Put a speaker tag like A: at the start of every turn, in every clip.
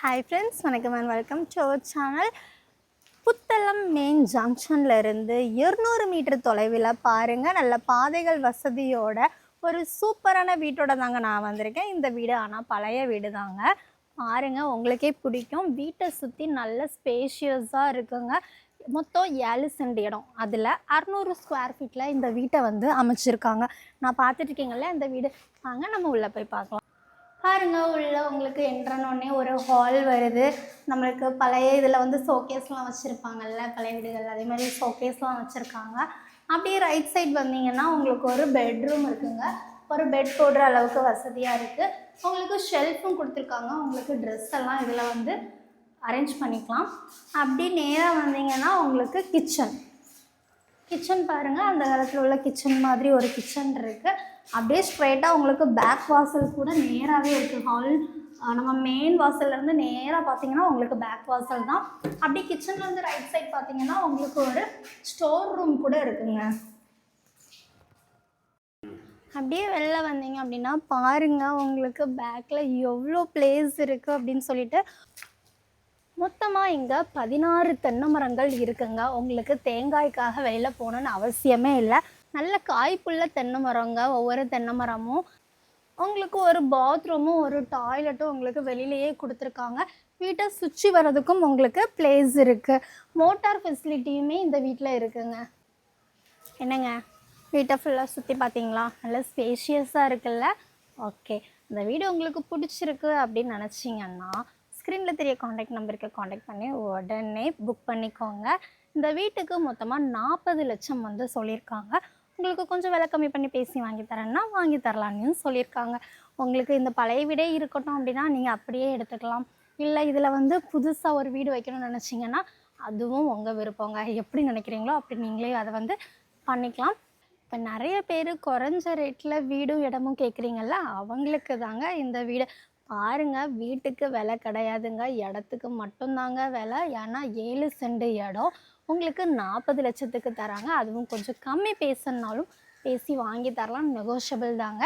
A: Hi friends வணக்கம் and welcome to our channel Puttalam main ஜங்ஷனில் இருந்து இருநூறு மீட்டர் தொலைவில் பாருங்கள் நல்ல பாதைகள் வசதியோட ஒரு சூப்பரான வீட்டோட தாங்க நான் வந்திருக்கேன். இந்த வீடு ஆனால் பழைய வீடு தாங்க. பாருங்கள் உங்களுக்கே பிடிக்கும். வீட்டை சுற்றி நல்ல ஸ்பேஷியஸாக இருக்குங்க. மொத்தம் ஏழு சென்ட் இடம். அதில் அறநூறு ஸ்கொயர் ஃபீட்டில் இந்த வீட்டை வந்து அமைச்சிருக்காங்க. நான் பார்த்துட்டு இருக்கீங்கல்ல இந்த வீடு. வாங்க நம்ம உள்ளே போய் பார்க்கலாம். பாருங்க உள்ள உங்களுக்கு என்ட்ரனோடனே ஒரு ஹால் வருது. நம்மளுக்கு பழைய இதில் வந்து ஷோகேஸ்லாம் வச்சுருப்பாங்கல்ல பழைய வீடுகள் அதே மாதிரி ஷோகேஸ்லாம் வச்சுருக்காங்க. அப்படியே ரைட் சைடு வந்தீங்கன்னா உங்களுக்கு ஒரு பெட்ரூம் இருக்குங்க. ஒரு பெட் போடுற அளவுக்கு வசதியாக இருக்குது உங்களுக்கு ஷெல்ஃபும் கொடுத்துருக்காங்க. உங்களுக்கு ட்ரெஸ் எல்லாம் இதில் வந்து அரேஞ்ச் பண்ணிக்கலாம். அப்படி நேராக வந்தீங்கன்னா உங்களுக்கு கிச்சன் கிச்சன் பாருங்கள் அந்த காலத்தில் உள்ள கிச்சன் மாதிரி ஒரு கிச்சன் இருக்குது அப்படியே ஸ்ட்ரைட்டாக உங்களுக்கு பேக் வாசல் கூட நேராகவே இருக்குது ஹால் நம்ம மெயின் வாசல்லேருந்து நேராக பார்த்தீங்கன்னா உங்களுக்கு பேக் வாசல் தான். அப்படியே கிச்சன்லேருந்து ரைட் சைட் பார்த்தீங்கன்னா உங்களுக்கு ஒரு ஸ்டோர் ரூம் கூட இருக்குங்க. அப்படியே வெளில வந்தீங்க அப்படின்னா பாருங்கள் உங்களுக்கு பேக்கில் எவ்வளோ பிளேஸ் இருக்குது அப்படின்னு சொல்லிட்டு மொத்தமாக இங்கே பதினாறு தென்னை மரங்கள் இருக்குங்க. உங்களுக்கு தேங்காய்க்காக வெளியில் போகணுன்னு அவசியமே இல்லை. நல்ல காய்ப்புள்ள தென்னை மரங்க ஒவ்வொரு தென்னை மரமும். உங்களுக்கு ஒரு பாத்ரூமும் ஒரு டாய்லெட்டும் உங்களுக்கு வெளியிலேயே கொடுத்துருக்காங்க. வீட்டை சுற்றி வர்றதுக்கும் உங்களுக்கு பிளேஸ் இருக்குது மோட்டார் ஃபெசிலிட்டியுமே இந்த வீட்டில் இருக்குங்க. என்னங்க? வீட்டை ஃபுல்லாக சுற்றி பார்த்தீங்களா? நல்ல ஸ்பேஷியஸாக இருக்குல்ல? ஓகே இந்த வீடு உங்களுக்கு பிடிச்சிருக்கு அப்படின்னு நினச்சிங்கன்னா ஸ்க்ரீனில் தெரிய காண்டாக்ட் நம்பருக்கு காண்டாக்ட் பண்ணி உடனே புக் பண்ணிக்கோங்க. இந்த வீட்டுக்கு மொத்தமாக நாற்பது லட்சம் வந்து சொல்லியிருக்காங்க. உங்களுக்கு கொஞ்சம் விலை கம்மி பண்ணி பேசி வாங்கி தரேன்னா வாங்கி தரலான்னு சொல்லியிருக்காங்க. உங்களுக்கு இந்த பழைய வீடே இருக்கட்டும் அப்படின்னா நீங்கள் அப்படியே எடுத்துக்கலாம். இல்லை இதில் வந்து புதுசாக ஒரு வீடு வைக்கணும்னு நினச்சிங்கன்னா அதுவும் உங்கள் விருப்பங்க. எப்படி நினைக்கிறீங்களோ அப்படி நீங்களே அதை வந்து பண்ணிக்கலாம். இப்போ நிறைய பேர் குறைஞ்ச ரேட்டில் வீடும் இடமும் கேட்குறீங்கல்ல அவங்களுக்கு தாங்க இந்த வீடு. பாருங்க வீட்டுக்கு விலை கிடையாதுங்க. இடத்துக்கு மட்டும்தாங்க விலை. ஏன்னா ஏழு சென்ட் இடம். உங்களுக்கு நாற்பது லட்சத்துக்கு தராங்க. அதுவும் கொஞ்சம் கம்மி பேசுனாலும் பேசி வாங்கி தரலாம். நெகோஷியபிள் தாங்க.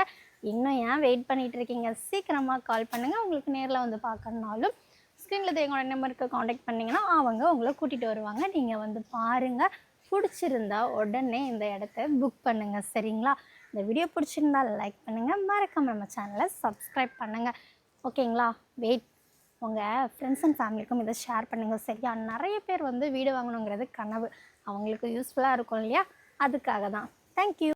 A: இன்னும் ஏன் வெயிட் பண்ணிட்டு இருக்கீங்க? சீக்கிரமாக கால் பண்ணுங்கள் உங்களுக்கு நேரில் வந்து பார்க்கணுனாலும் ஸ்க்ரீனில் எங்களோட நம்பருக்கு காண்டாக்ட் பண்ணிங்கன்னா அவங்க உங்களை கூட்டிகிட்டு வருவாங்க. நீங்கள் வந்து பாருங்கள் பிடிச்சிருந்தா உடனே இந்த இடத்த புக் பண்ணுங்கள் சரிங்களா? இந்த வீடியோ பிடிச்சிருந்தா லைக் பண்ணுங்கள் மறக்காம நம்ம சேனலை சப்ஸ்கிரைப் பண்ணுங்கள் ஓகேங்களா? வெயிட் உங்கள் ஃப்ரெண்ட்ஸ் அண்ட் ஃபேமிலிக்கும் இதை ஷேர் பண்ணுங்கள் சரியா? நிறைய பேர் வந்து வீடு வாங்கணுங்கிறது கனவு. அவங்களுக்கு யூஸ்ஃபுல்லாக இருக்கும் இல்லையா? அதுக்காக தான் தேங்க்யூ